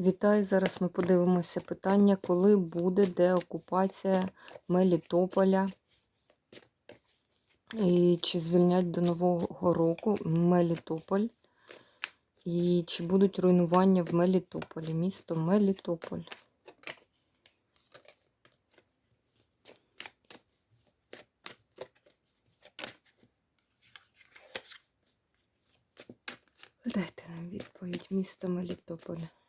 Вітаю! Зараз ми подивимося питання, коли буде деокупація Мелітополя і чи звільнять до Нового року Мелітополь, і чи будуть руйнування в Мелітополі, місто Мелітополь. Дайте нам відповідь, місто Мелітополь.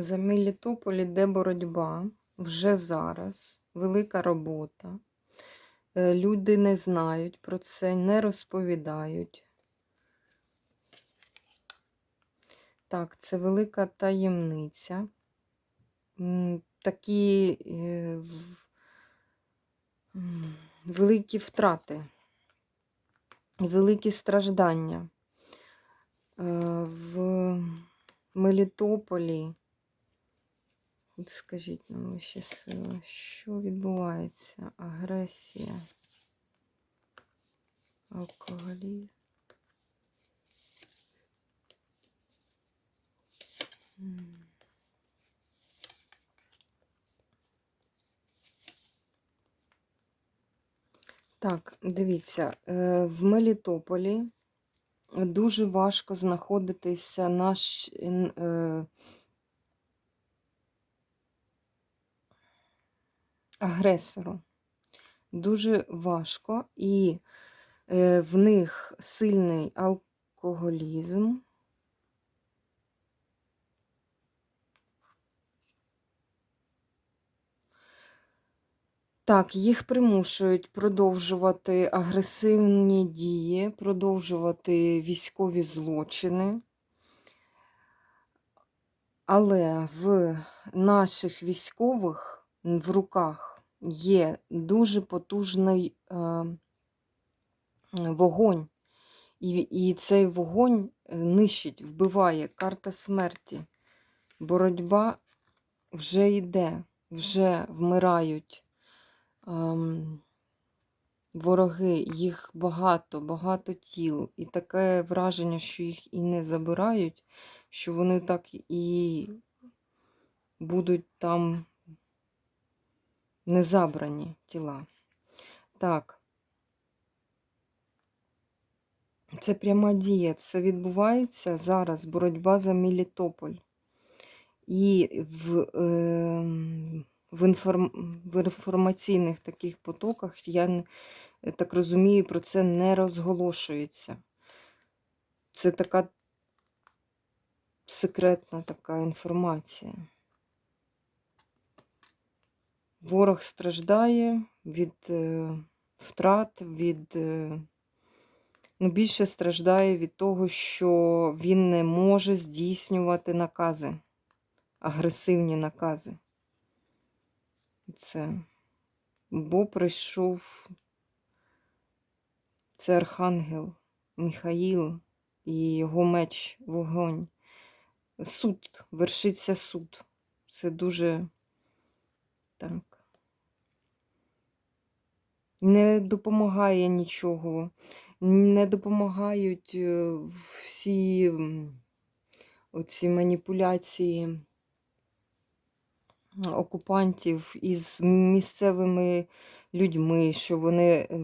За Мелітополь іде боротьба вже зараз, велика робота. Е, Люди не знають про це, не розповідають. Так, це велика таємниця. Такі е, великі втрати, великі страждання. Е, В Мелітополі Скажіть нам ще сила, що відбувається? Агресія, алкоголізм. Так, дивіться, е, в Мелітополі дуже важко знаходитися наш. н- е, агресору. Дуже важко, і е, в них сильний алкоголізм. Так, їх примушують продовжувати агресивні дії, продовжувати військові злочини. Але в наших військових в руках є дуже потужний е, вогонь. І, і цей вогонь е, нищить, вбиває карта смерті. Боротьба вже йде, вже вмирають ем, вороги, їх багато, багато тіл. І таке враження, що їх і не забирають, що вони так і будуть там не забрані тіла. Так. Це пряма дія. Це відбувається зараз боротьба за Мелітополь. І в, е, в, інформ, в інформаційних таких потоках, я так розумію, про це не розголошується. Це така секретна така інформація. Ворог страждає від е, втрат, від. Е, ну, більше страждає від того, що він не може здійснювати накази, агресивні накази. Це. Бо прийшов це архангел Михаїл і його меч вогонь. Суд, вершиться суд. Це дуже так. Не допомагає нічого. Не допомагають е, всі оці маніпуляції окупантів із місцевими людьми, що вони е,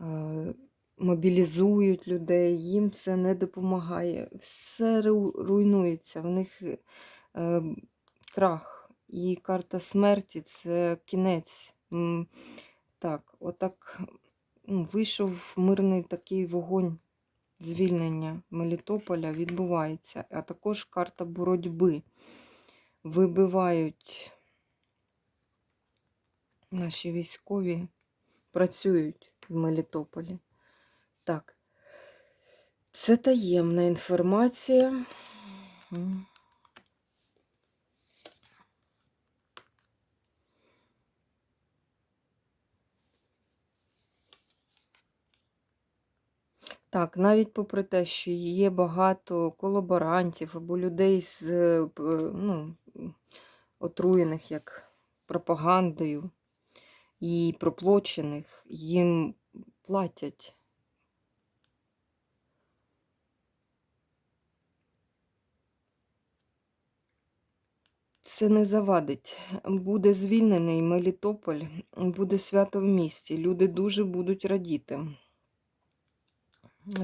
е, мобілізують людей, їм це не допомагає. Все руйнується, в них крах. І карта смерті це кінець. Так, отак ну, вийшов мирний такий вогонь звільнення Мелітополя відбувається, а також карта боротьби. Вибивають наші військові, працюють в Мелітополі. Так, це таємна інформація. Так, навіть попри те, що є багато колаборантів або людей з е, ну, отруєних як пропагандою і проплочених, їм платять. Це не завадить. Буде звільнений Мелітополь, буде свято в місті. Люди дуже будуть радіти.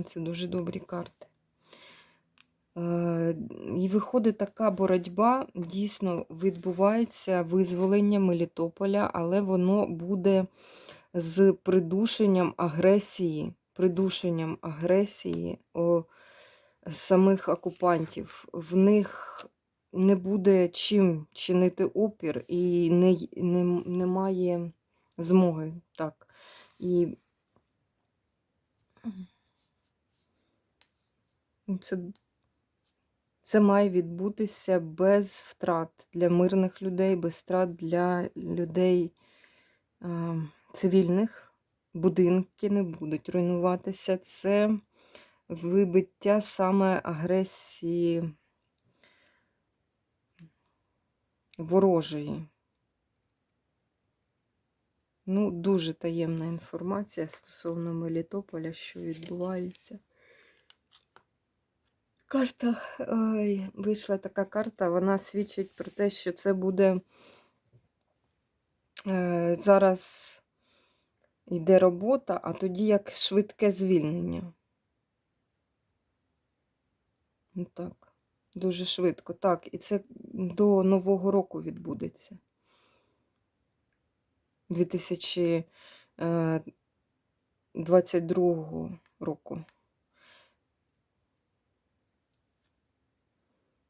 Це дуже добрі карти. Е, І виходить така боротьба, дійсно відбувається визволення Мелітополя, але воно буде з придушенням агресії, придушенням агресії о, самих окупантів. В них не буде чим чинити опір і не, не, немає змоги. Так. І це Це має відбутися без втрат для мирних людей, без втрат для людей е, цивільних. Будинки не будуть руйнуватися. Це вибиття саме агресії ворожої. Ну, дуже таємна інформація стосовно Мелітополя, що відбувається. Карта, ой, вийшла така карта, вона свідчить про те, що це буде е, зараз йде робота, а тоді як швидке звільнення. Ну так, дуже швидко. Так, і це до Нового року відбудеться. 2022 року.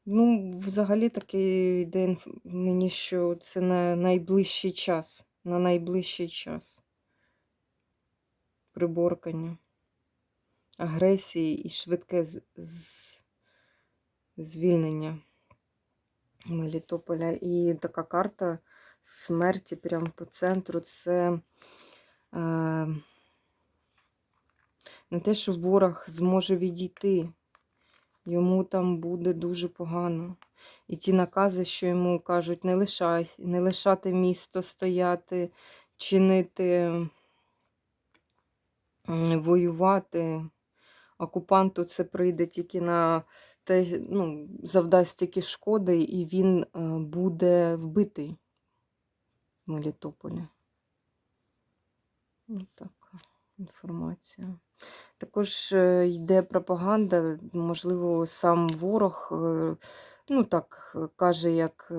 Ну, взагалі таки йде інф- мені, що це на найближчий час. На найближчий час. Приборкання, агресії і швидке з- з- звільнення Мелітополя. І така карта смерті прямо по центру. Це е, не те, що ворог зможе відійти. Йому там буде дуже погано. І ті накази, що йому кажуть, не лишай, не лишати місто стояти, чинити, воювати. Окупанту це прийде тільки на те, ну, завдасть тільки шкоди, і він е, буде вбитий в Мелітополі. Ну, така інформація. Також е, йде пропаганда, можливо, сам ворог, е, ну так, е, каже, як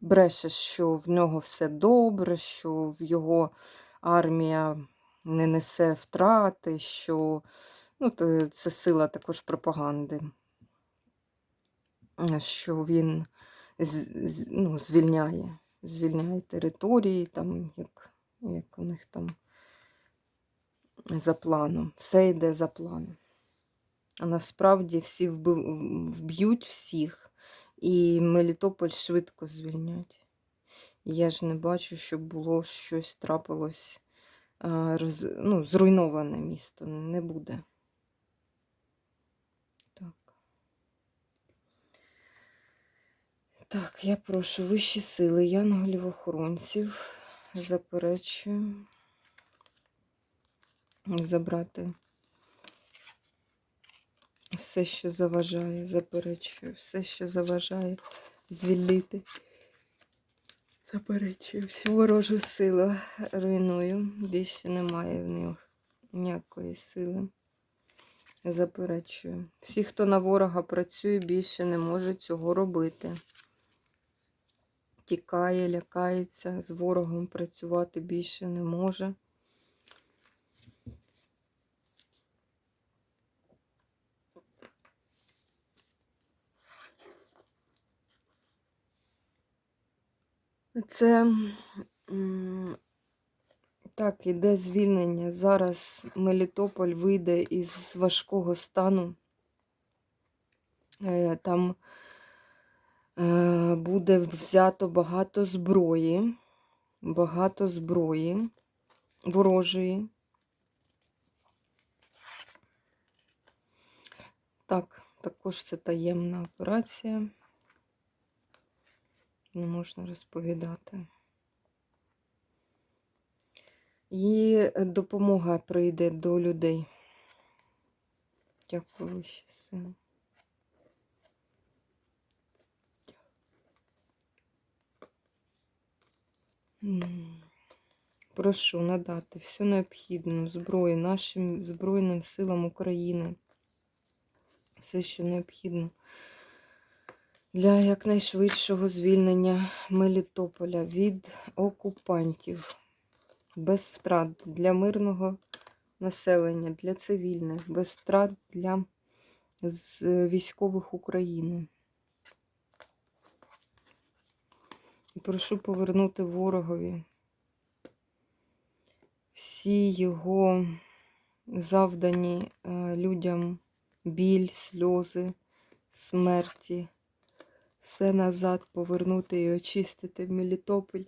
бреше, що в нього все добре, що в його армія не несе втрати, що ну, це сила також пропаганди, що він ну, звільняє, звільняє території, там, як, як у них там за планом. Все йде за планом. А насправді всі вб'ють всіх, і Мелітополь швидко звільнять. Я ж не бачу, щоб було щось трапилось, роз, ну, зруйноване місто. Не буде. Так. Так, я прошу вищі сили, янголів-охоронців, заперечую забрати все, що заважає, заперечую, все, що заважає, звільнити. Заперечую всю ворожу силу руйную. Більше немає в них ніякої сили. Заперечую. Всі, хто на ворога працює, більше не може цього робити. Тікає, лякається, з ворогом працювати більше не може. Це так, іде звільнення. Зараз Мелітополь вийде із важкого стану. Е, Там е, буде взято багато зброї, багато зброї ворожої. Так, також це таємна операція. Не можна розповідати. І допомога прийде до людей. Дякую сили. М. Прошу надати всю необхідну зброю нашим Збройним силам України. Все, що необхідно для якнайшвидшого звільнення Мелітополя від окупантів без втрат для мирного населення, для цивільних, без втрат для військових України. І прошу повернути ворогові всі його завдані е, людям біль, сльози, смерті, все назад повернути і очистити Мелітополь.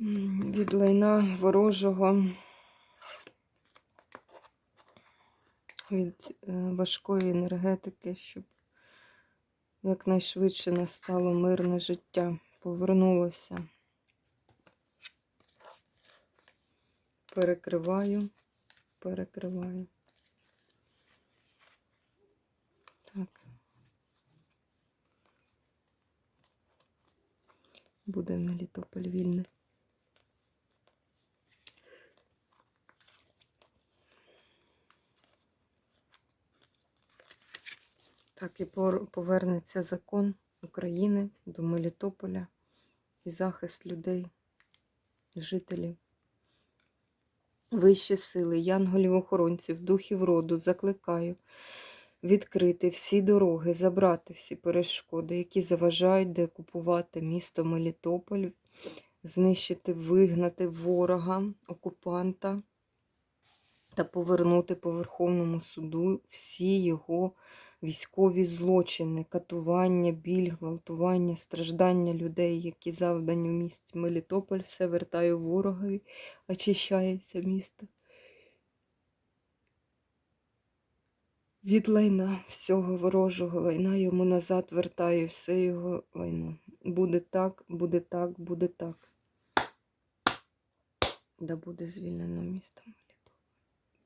Від лайна ворожого, від е, важкої енергетики, щоб якнайшвидше настало мирне життя, повернулося. Перекриваю, перекриваю. Буде Мелітополь вільний. Так і повернеться закон України до Мелітополя і захист людей, жителів. Вищі сили, янголів-охоронців, духів роду закликаю відкрити всі дороги, забрати всі перешкоди, які заважають деокупувати місто Мелітополь, знищити, вигнати ворога, окупанта та повернути по Верховному суду всі його військові злочини, катування, біль, гвалтування, страждання людей, які завдані в місті Мелітополь, все вертаю ворогові, очищається місто. Від лайна, всього ворожого лайна йому назад вертаю все його лайно. Буде так, буде так, буде так. Да буде звільнено місто Мелітополь.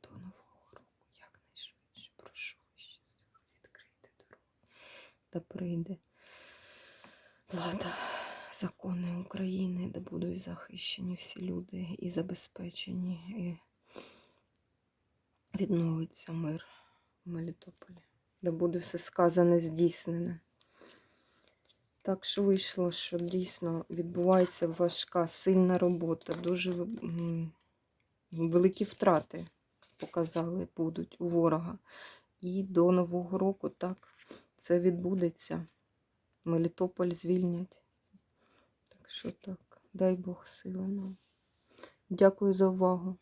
До нового року, якнайшвидше. Прошу сили, відкрийте дорогу. Та прийде влада, закони України, де будуть захищені всі люди і забезпечені, і відновиться мир в Мелітополі, де буде все сказане, здійснене. Так що вийшло, що дійсно відбувається важка, сильна робота, дуже великі втрати показали будуть у ворога. І до Нового року так це відбудеться. Мелітополь звільнять. Так що так, дай Бог сили нам. Дякую за увагу.